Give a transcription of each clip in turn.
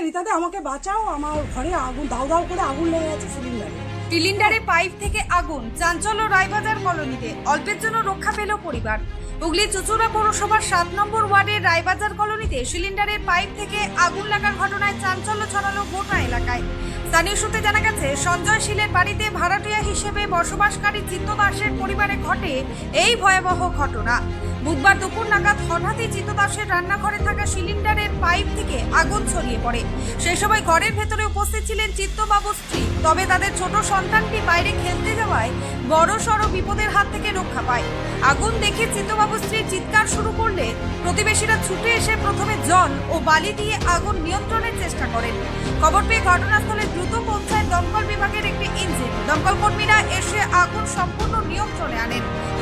রিতাতে আমাকে বাঁচাও। আমার ঘরে আগুন দাউ দাউ করে আগুন লেগে গেছে সিলিন্ডারে। সিলিন্ডারে পাইপ থেকে আগুন, চাঞ্চল্য রায়বাজার কলোনিতে। অল্পের জন্য রক্ষা পেল পরিবার। হুগলি চুচুড়া পৌরসভার সাত নম্বর ওয়ার্ডের রায়বাজার কলোনিতে সিলিন্ডারের পাইপ থেকে আগুন লাগার ঘটনায় চাঞ্চল্য ছড়ালো গোটা এলাকায়। স্থানীয় সূত্রে জানা গেছে, সঞ্জয় শীলের বাড়িতে ভাড়াটিয়া হিসেবে বসবাসকারী চিত্ত দাসের পরিবারে ঘটে এই ভয়াবহ ঘটনা। বুধবার দুপুর নাগাদ হঠাৎই চিত্ত দাসের রান্নাঘরে থাকা সিলিন্ডারের পাইপ থেকে আগুন ছড়িয়ে পড়ে। সেই সময় ঘরের ভেতরে উপস্থিত ছিলেন চিত্তবাবুর স্ত্রী। তবে তাদের ছোট সন্তানটি বাইরে খেলতে যাওয়ায় বড় সড় বিপদের হাত থেকে রক্ষা পায়। আগুন দেখে চিত্তবাবুর স্ত্রী চিৎকার শুরু করলে প্রতিবেশীরা ছুটে এসে প্রথমে জল ও বালি দিয়ে আগুন নিয়ন্ত্রণের চেষ্টা করেন। খবর পেয়ে ঘটনাস্থলে দ্রুত পৌঁছায় দমকল বিভাগের একটি ইঞ্জিন দমকল কর্মীরা এসে আগুন সম্পূর্ণ নিয়ন্ত্রণে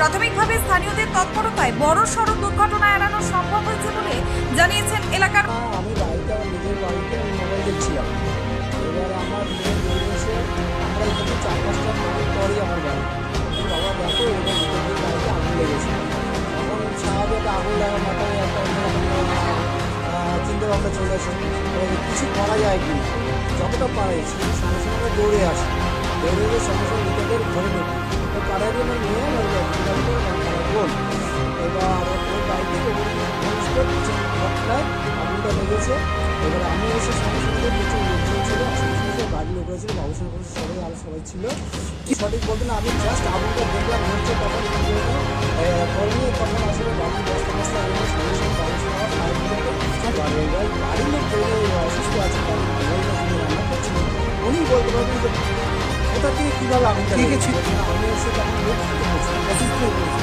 প্রাথমিকভাবে স্থানীয়দের তৎপরতায় বড় সড় দুর্ঘটনা এড়ানো সম্ভব হয়েছে বলে জানিয়েছেন এলাকার আমি বাড়িতে আমার নিজের বাড়িতে দেখছিলাম। এবার আমার এখানে চার পরই আমার বাবা বাড়িতে আগুন লেগেছে। স্বাভাবিক আগুন চিন্তা ভাবনা আসে। কিছু যতটা পারে সঙ্গে সঙ্গে দৌড়ে আসি। দৌড়ে সঙ্গে সঙ্গে ঘরে ঢুকি নিয়ে বোন এবার বাড়িতে ঘটনায় আগুনটা লেগেছে এবার আমি এসে সঙ্গে সঙ্গে প্রচুর লোকজন ছিল আশেপাশে বাড়ির লোকরা ছিল বাবুসেন করেছে সবাই আরও সবাই ছিল সঠিক বলতে না আমি জাস্ট আগুনটা দেখলাম হচ্ছে তখন কর্মী তখন বাড়ির থেকে কীভাবে ছিল আমি এসে তখন অসুস্থ হয়ে পড়েছি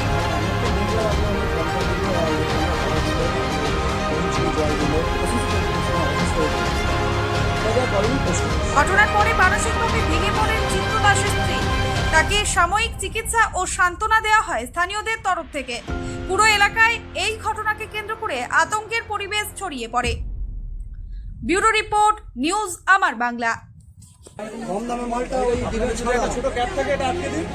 আমি ঘটনার পরে মানসিকভাবে ভেঙে পড়েন চিত্র দাসের স্ত্রী। তাকে সাময়িক চিকিৎসা ও সান্ত্বনা দেওয়া হয় স্থানীয়দের তরফ থেকে। পুরো এলাকায় এই ঘটনাকে কেন্দ্র করে আতঙ্কের পরিবেশ ছড়িয়ে পড়ে। ব্যুরো রিপোর্ট নিউজ আমার বাংলা। কম দামে মালটা ওই ছোট ক্যাপ থেকে এটা আটকে দিন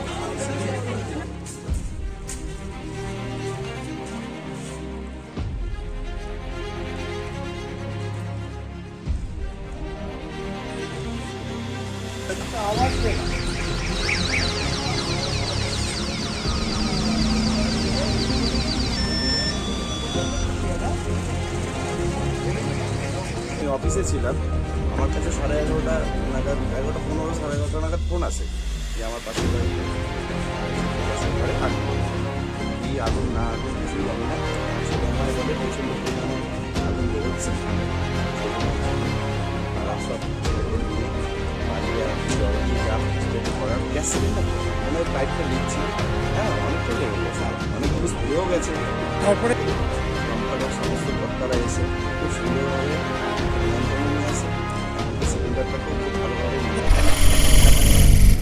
আওয়াজ দেয় না। আমি অফিসে ছিলাম আমার কাছে সাড়ে এগারোটা নাগাদ এগারোটা পনেরো সাড়ে এগারোটা নাগাদ ফোন আসে যে আমার পাশের বাড়িতে পাশের ঘরে আগুন কি আগুন না আগুন কিছু হবে না। সেটা আমার বলে প্রচণ্ড পরিমাণে আগুন বেরোচ্ছে করার গ্যাস সিলিন্ডার মানে পাইপটা নিচ্ছি হ্যাঁ অনেকটা লেগে গেছে অনেক জিনিস পুড়েও গেছে তারপরে কোম্পানির সমস্ত কর্তারা এসে খুব সুন্দরভাবে